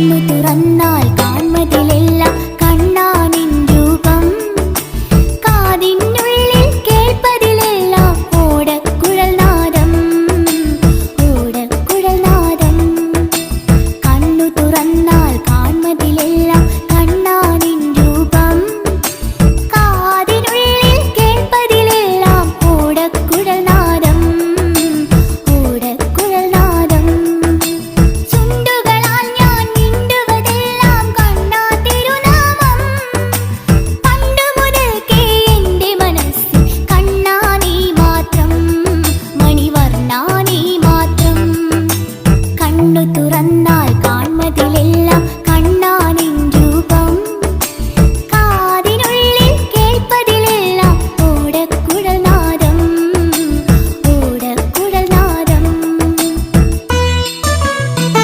കണ്ണു തുറന്നാൽ no tú